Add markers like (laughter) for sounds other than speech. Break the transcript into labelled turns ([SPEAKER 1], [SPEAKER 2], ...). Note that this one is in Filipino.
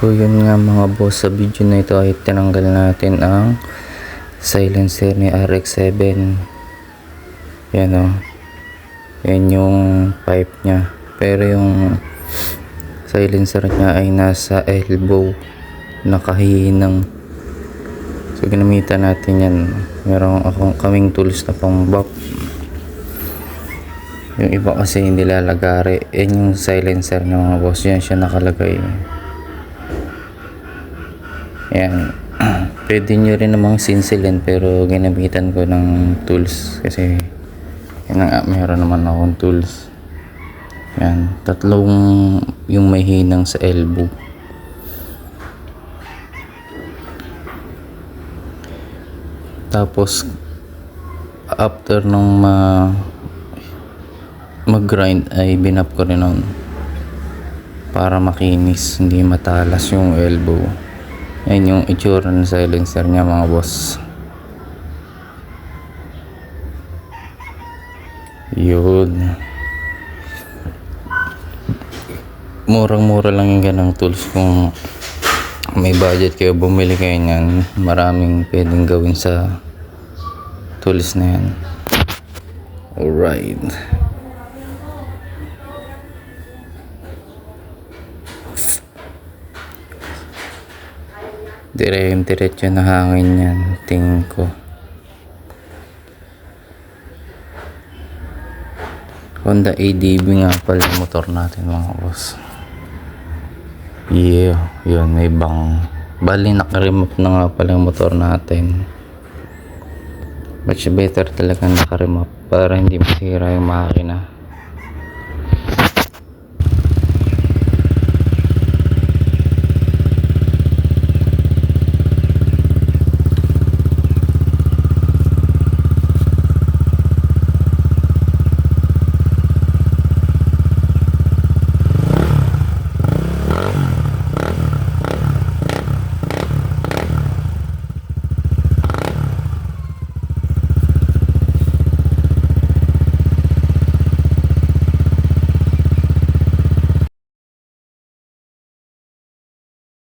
[SPEAKER 1] So yun nga mga boss sa video na ito ay tinanggal natin ang silencer ni RX-7 yan o yan yung pipe niya. Pero yung silencer niya ay nasa elbow. Nakahinang so ginamitan natin yan. Meron akong kaming tools na pang bop yung iba kasi hindi lalagari. Yan yung silencer ng mga boss. Yan siya nakalagay yan (clears throat) pwede nyo rin namang sinsilin pero ginamitan ko ng tools kasi yan nga meron naman akong tools. Yan tatlong yung may hinang sa elbow. Tapos after nung ma mag-grind ay binap ko rin nun para makinis hindi matalas yung elbow yan yung itsura ng silencer niya mga boss. Yun. Murang mura lang yung ganang tools kung may budget kayo bumili kayo niyan maraming pwedeng gawin sa tools na yan. Alright dire diretso na hangin yan tingin ko. Honda ADB nga pala yung motor natin mga boss. Yeah yun may bang bali nakaremove na nga pala yung motor natin. Much better talaga nakaremove para hindi masira yung makina